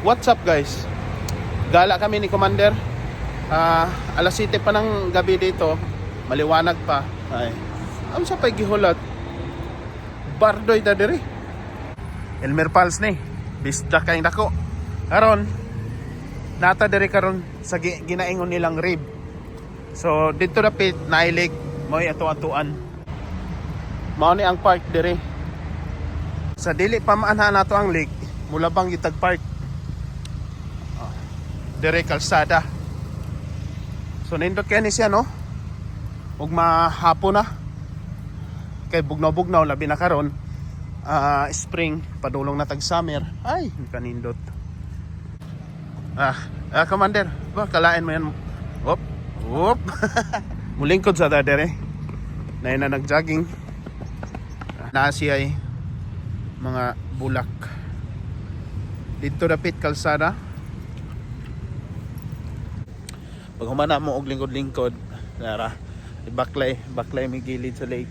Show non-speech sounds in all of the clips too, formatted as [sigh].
What's up guys? Gala kami ni Commander. Ah, alas 7 pa ng gabi dito. Maliwanag pa. Ay. Ang sa pay gihulat. Bardoy ta diri. Elmer Pals ni. Bisda kay nako. Karon nata diri karon sa gi- ginaingon nilang rib. So dito dapit nailig mo'y ato-atuan. Mao ni ang park diri. Sa dili pa maanha nato ang lake, mula bang gitag park. Ah, Dire kalsada. So nindot kaya ni siya no? Ug mahapon na. Kay bugnaw-bugnaw labi na karon. Ah, spring padulong na tag summer. Ay, kanindot. Ah, ah commander, ba kalain mo yan. Op. Op. [laughs] Mulingkod sa dadere. Na na nag-jogging. Na siya ay mga bulak. Dito dapit kalsada. Pag humana mo og lingkod-lingkod, nara baklay, baklay may gilid sa lake.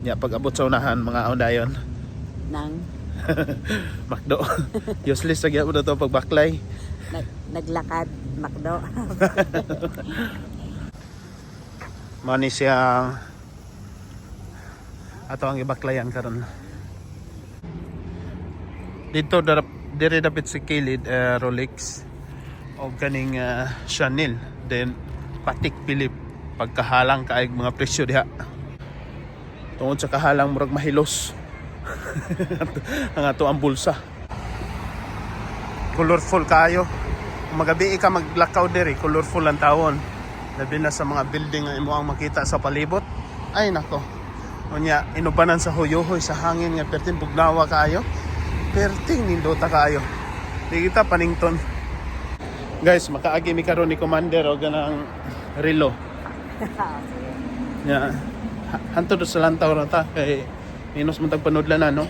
Ya pag abot sa unahan mga ondayon, nang [laughs] makdo. [laughs] Useless sa gyapon to pag baklay. nag, naglakad makdo [laughs] Mani siya ato ang ibaklayan karon. Dito darap dire dapit sa kilid uh, Rolex o kaning uh, Chanel then Patek Philippe pagkahalang kaay mga presyo diha. Tungod sa kahalang murag mahilos. [laughs] ang ato ang bulsa. Colorful kayo. Magabi ka maglakaw diri, colorful ang tawon. Labi na sa mga building nga imo ang makita sa palibot. Ay nako. Unya inubanan sa huyuhoy sa hangin nga pertin bugnawa kaayo. Perting nindota kaayo. Di kita panington. Guys, makaagi mi karon ni Commander o ganang relo. [laughs] Nya hanto sa lantaw ra ta kay minus man tag panudlan na no.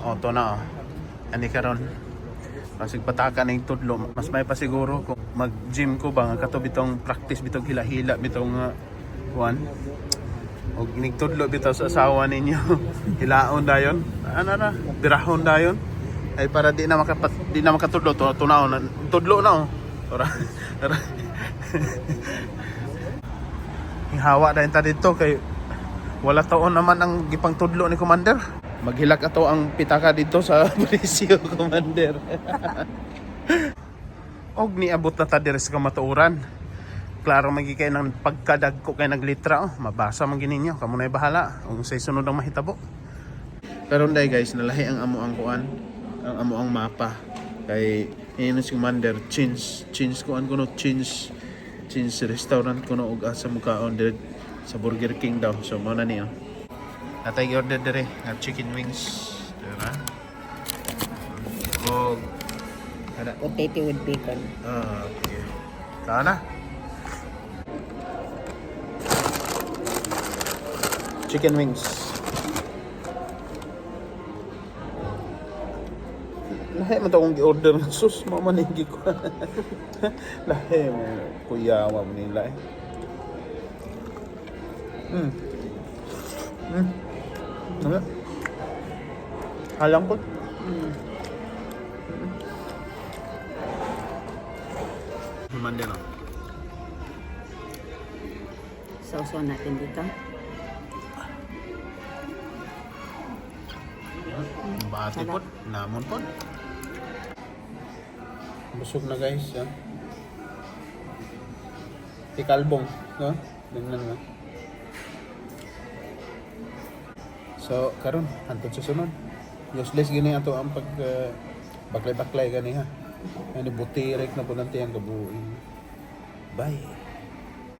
Oh, to na. Oh. Ani karon. Masig pataka ning tudlo, mas may pa siguro kung mag-gym ko ba nga kato bitong practice bitong hila-hila bitong uh, kuan. Og nigtudlo bitaw sa asawa ninyo. [laughs] Hilaon dayon. Ano na, birahon dayon. Ay para di na makapat di na makatudlo to tunaw na tudlo na oh. Ora. Ora. Hawa dahil ta dito kay wala taon naman ang gipang tudlo ni Commander. Maghilak ato ang pitaka dito sa [laughs] presyo, Commander. [laughs] Og niabot na ta diri sa kamatuoran. Klaro magikay ng pagkadag ko kay naglitra oh. Mabasa man gininyo, kamo na bahala kung sa sunod ang mahitabo. Pero dai guys, nalahi ang amo ang kuan, ang amo ang mapa. Kay ini si Commander change change kuan kuno change change restaurant kuno og asa mukaon diri sa Burger King daw. So mo na niya. Natay order dire nga chicken wings. Diba? Og kada potato with bacon Ah, okay. Sana. Chicken wings. Lahi man to akong gi-order ng sus, mamanigi ko. Lahi [laughs] mo, kuya mo nila eh. Hmm. Hmm. Ano? Halang ko. mm. Human din oh. sausaw natin dito Bati Sarap. po, namon po. Busog na guys, ha? Tikalbong, no? Tingnan mo. So, karon hantod sa sunod. Useless gini ato ang pag uh, baklay-baklay gani ha. Ano butirek na po nanti ang gabuin. Bye.